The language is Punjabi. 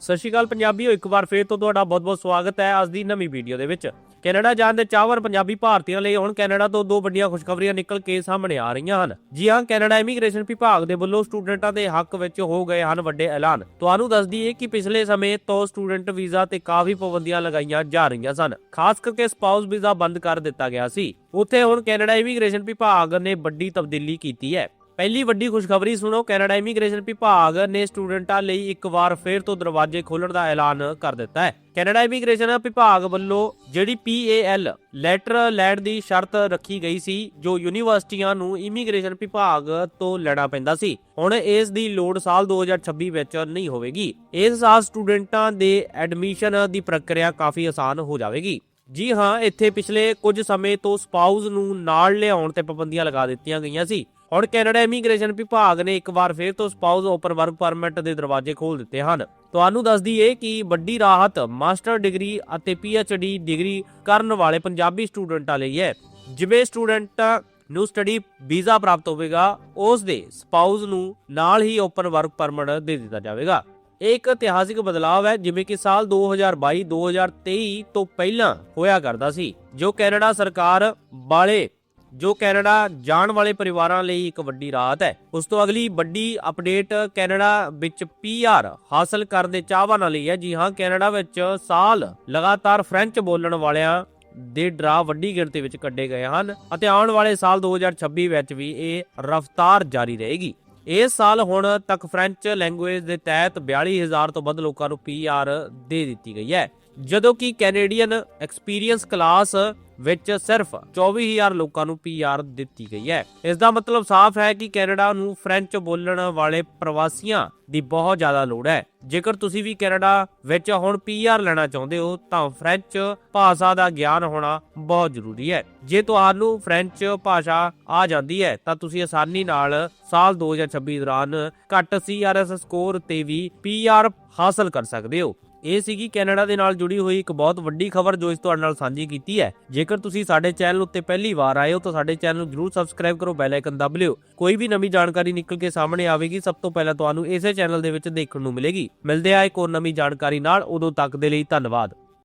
ਸਤਿ ਸ਼੍ਰੀ ਅਕਾਲ ਪੰਜਾਬੀਓ ਇੱਕ ਵਾਰ ਫੇਰ ਤੋਂ ਤੁਹਾਡਾ ਬਹੁਤ-ਬਹੁਤ ਸਵਾਗਤ ਹੈ ਅੱਜ ਦੀ ਨਵੀਂ ਵੀਡੀਓ ਦੇ ਵਿੱਚ। ਕੈਨੇਡਾ ਜਾਣ ਦੇ ਚਾਹਵਾਨ ਪੰਜਾਬੀ ਭਾਰਤੀਆਂ ਲਈ ਹੁਣ ਕੈਨੇਡਾ ਤੋਂ ਦੋ ਵੱਡੀਆਂ ਖੁਸ਼ਖਬਰੀਆਂ ਨਿਕਲ ਕੇ ਸਾਹਮਣੇ ਆ ਰਹੀਆਂ ਹਨ। ਜੀ ਹਾਂ, ਕੈਨੇਡਾ ਇਮੀਗ੍ਰੇਸ਼ਨ ਵਿਭਾਗ ਦੇ ਵੱਲੋਂ ਸਟੂਡੈਂਟਾਂ ਦੇ ਹੱਕ ਵਿੱਚ ਹੋ ਗਏ ਹਨ ਵੱਡੇ ਐਲਾਨ। ਤੁਹਾਨੂੰ ਦੱਸ ਦਈਏ ਕਿ ਪਿਛਲੇ ਸਮੇਂ ਤੋਂ ਸਟੂਡੈਂਟ ਵੀਜ਼ਾ ਤੇ ਕਾਫੀ ਪਾਬੰਦੀਆਂ ਲਗਾਈਆਂ ਜਾ ਰਹੀਆਂ ਸਨ। ਖਾਸ ਕਰਕੇ ਸਪਾਊਸ ਵੀਜ਼ਾ ਬੰਦ ਕਰ ਦਿੱਤਾ ਗਿਆ ਸੀ। ਉੱਥੇ ਹੁਣ ਕੈਨੇਡਾ ਇਮੀਗ੍ਰੇਸ਼ਨ ਵਿਭਾਗ ਨੇ ਵੱਡੀ ਤਬਦੀਲੀ ਕੀਤੀ ਹੈ। ਪਹਿਲੀ ਵੱਡੀ ਖੁਸ਼ਖਬਰੀ ਸੁਣੋ, ਕੈਨੇਡਾ ਇਮੀਗ੍ਰੇਸ਼ਨ ਵਿਭਾਗ ਨੇ ਸਟੂਡੈਂਟਾਂ ਲਈ ਇੱਕ ਵਾਰ ਫੇਰ ਤੋਂ ਦਰਵਾਜ਼ੇ ਖੋਲਣ ਦਾ ਐਲਾਨ ਕਰ ਦਿੱਤਾ ਹੈ। ਕੈਨੇਡਾ ਇਮੀਗ੍ਰੇਸ਼ਨ ਵਿਭਾਗ ਵੱਲੋਂ ਜਿਹੜੀ PAL ਲੈਟਰ ਲੈਣ ਦੀ ਸ਼ਰਤ ਰੱਖੀ ਗਈ ਸੀ, ਜੋ ਯੂਨੀਵਰਸਿਟੀਆਂ ਨੂੰ ਇਮੀਗ੍ਰੇਸ਼ਨ ਵਿਭਾਗ ਤੋਂ ਲੈਣਾ ਪੈਂਦਾ ਸੀ। ਹੁਣ ਇਸ ਦੀ ਲੋੜ ਸਾਲ 2026 ਵਿੱਚ ਨਹੀਂ ਹੋਵੇਗੀ। ਇਸ ਸਾਲ ਸਟੂਡੈਂਟਾਂ ਦੇ ਐਡਮਿਸ਼ਨ ਦੀ ਪ੍ਰਕਿਰਿਆ ਕਾਫੀ ਆਸਾਨ ਹੋ ਜਾਵੇਗੀ। ਜੀ ਹਾਂ, ਇੱਥੇ ਪਿਛਲੇ ਕੁਝ ਸਮੇਂ ਤੋਂ ਸਪਾਊਸ ਨੂੰ ਨਾਲ ਲਿਆਉਣ ਤੇ ਪਾਬੰਦੀਆਂ ਲਗਾ ਦਿੱਤੀਆਂ ਗਈਆਂ ਸੀ। ਹੁਣ ਕੈਨੇਡਾ ਇਮੀਗ੍ਰੇਸ਼ਨ ਵਿਭਾਗ ਨੇ ਇੱਕ ਵਾਰ ਫਿਰ ਤੋਂ ਸਪਾਊਸ ਓਪਨ ਵਰਕ ਪਰਮਿਟ ਦੇ ਦਰਵਾਜ਼ੇ ਖੋਲ ਦਿੱਤੇ ਹਨ। ਤੁਹਾਨੂੰ ਦੱਸ ਦਈਏ ਕਿ ਵੱਡੀ ਰਾਹਤ, ਮਾਸਟਰ ਡਿਗਰੀ ਅਤੇ ਡੀ ਡਿਗਰੀ ਕਰਨ ਵਾਲੇ ਪੰਜਾਬੀ ਸਟੂਡੈਂਟਾਂ ਲਈ ਹੈ। ਜਿਵੇਂ ਸਟੂਡੈਂਟ ਨੂੰ ਸਟੱਡੀ ਵੀਜ਼ਾ ਪ੍ਰਾਪਤ ਹੋਵੇਗਾ, ਉਸ ਦੇ ਸਪਾਊਸ ਨੂੰ ਨਾਲ ਹੀ ਓਪਨ ਵਰਕ ਪਰਮਿਟ ਦੇ ਦਿੱਤਾ ਜਾਵੇਗਾ। ਇਹ ਇੱਕ ਇਤਿਹਾਸਿਕ ਬਦਲਾਅ ਹੈ, ਜਿਵੇਂ ਕਿ ਸਾਲ 2022-2023 ਤੋਂ ਪਹਿਲਾਂ ਹੋਇਆ ਕਰਦਾ ਸੀ, ਜੋ ਕੈਨੇਡਾ ਸਰਕਾਰ ਵਾਲੇ ਜੋ ਕੈਨੇਡਾ ਜਾਣ ਵਾਲੇ ਪਰਿਵਾਰਾਂ ਲਈ ਇੱਕ ਵੱਡੀ ਰਾਹਤ ਹੈ। ਉਸ ਤੋਂ ਅਗਲੀ ਵੱਡੀ ਅਪਡੇਟ ਕੈਨੇਡਾ ਵਿੱਚ ਪੀਆਰ ਹਾਸਲ ਕਰਨ ਦੇ ਚਾਹਵਾਨਾਂ ਲਈ ਹੈ। ਜੀ ਹਾਂ, ਕੈਨੇਡਾ ਵਿੱਚ ਸਾਲ ਲਗਾਤਾਰ ਫ੍ਰੈਂਚ ਬੋਲਣ ਵਾਲਿਆਂ ਦੇ ਡਰਾ ਵੱਡੀ ਗਿਣਤੀ ਵਿੱਚ ਕੱਢੇ ਗਏ ਹਨ ਅਤੇ ਆਉਣ ਵਾਲੇ ਸਾਲ 2026 ਵਿੱਚ ਵੀ ਇਹ ਰਫ਼ਤਾਰ ਜਾਰੀ ਰਹੇਗੀ। ਇਸ ਸਾਲ ਹੁਣ ਤੱਕ ਫ੍ਰੈਂਚ ਲੈਂਗੁਏਜ ਦੇ ਤਹਿਤ 42000 ਤੋਂ ਵੱਧ ਲੋਕਾਂ ਨੂੰ ਪੀਆਰ ਦੇ ਦਿੱਤੀ ਗਈ ਹੈ। ਜਦੋਂ ਕਿ ਕੈਨੇਡੀਅਨ ਐਕਸਪੀਰੀਅੰਸ ਕਲਾਸ ਵਿੱਚ ਸਿਰਫ 24000 ਲੋਕਾਂ ਨੂੰ ਪੀਆਰ ਦਿੱਤੀ ਗਈ ਹੈ। ਇਸ ਦਾ ਮਤਲਬ ਸਾਫ਼ ਹੈ ਕਿ ਕੈਨੇਡਾ ਨੂੰ ਫ੍ਰੈਂਚ ਬੋਲਣ ਵਾਲੇ ਪ੍ਰਵਾਸੀਆਂ ਦੀ ਬਹੁਤ ਜ਼ਿਆਦਾ ਲੋੜ ਹੈ। ਜੇਕਰ ਤੁਸੀਂ ਵੀ ਕੈਨੇਡਾ ਵਿੱਚ ਹੁਣ ਪੀਆਰ ਲੈਣਾ ਚਾਹੁੰਦੇ ਹੋ, ਤਾਂ ਫ੍ਰੈਂਚ ਭਾਸ਼ਾ ਦਾ ਗਿਆਨ ਹੋਣਾ ਬਹੁਤ ਜ਼ਰੂਰੀ ਹੈ। ਜੇ ਤੁਹਾਨੂੰ ਫ੍ਰੈਂਚ ਭਾਸ਼ਾ ਆ ਜਾਂਦੀ ਹੈ, ਤਾਂ ਤੁਸੀਂ ਆਸਾਨੀ ਨਾਲ ਸਾਲ 2026 ਦੌਰਾਨ ਘੱਟ ਸੀਆਰਐਸ ਸਕੋਰ ਤੇ ਵੀ ਪੀਆਰ ਹਾਸਲ ਕਰ ਸਕਦੇ ਹੋ। ਇਹ ਸੀਗੀ ਕੈਨੇਡਾ ਦੇ ਨਾਲ ਜੁੜੀ ਹੋਈ ਇੱਕ ਬਹੁਤ ਵੱਡੀ ਖਬਰ ਜੋ ਇਸ ਤੁਹਾਡੇ ਨਾਲ ਸਾਂਝੀ ਕੀਤੀ ਹੈ। ਜੇਕਰ ਤੁਸੀਂ ਸਾਡੇ ਚੈਨਲ ਉੱਤੇ ਪਹਿਲੀ ਵਾਰ ਆਏ ਹੋ ਤਾਂ ਸਾਡੇ ਚੈਨਲ ਨੂੰ ਜਰੂਰ ਸਬਸਕ੍ਰਾਈਬ ਕਰੋ, ਬੈਲ ਆਈਕਨ ਦਬ ਲਿਓ। ਕੋਈ ਵੀ ਨਵੀਂ ਜਾਣਕਾਰੀ ਨਿਕਲ ਕੇ ਸਾਹਮਣੇ ਆਵੇਗੀ, ਸਭ ਤੋਂ ਪਹਿਲਾਂ ਤੁਹਾਨੂੰ ਇਸੇ ਚੈਨਲ ਦੇ ਵਿੱਚ ਦੇਖਣ ਨੂੰ ਮਿਲੇਗੀ। ਮਿਲਦੇ ਆ ਇੱਕ ਹੋਰ ਨਵੀਂ ਜਾਣਕਾਰੀ ਨਾਲ। ਉਦੋਂ ਤੱਕ ਦੇ ਲਈ ਧੰਨਵਾਦ।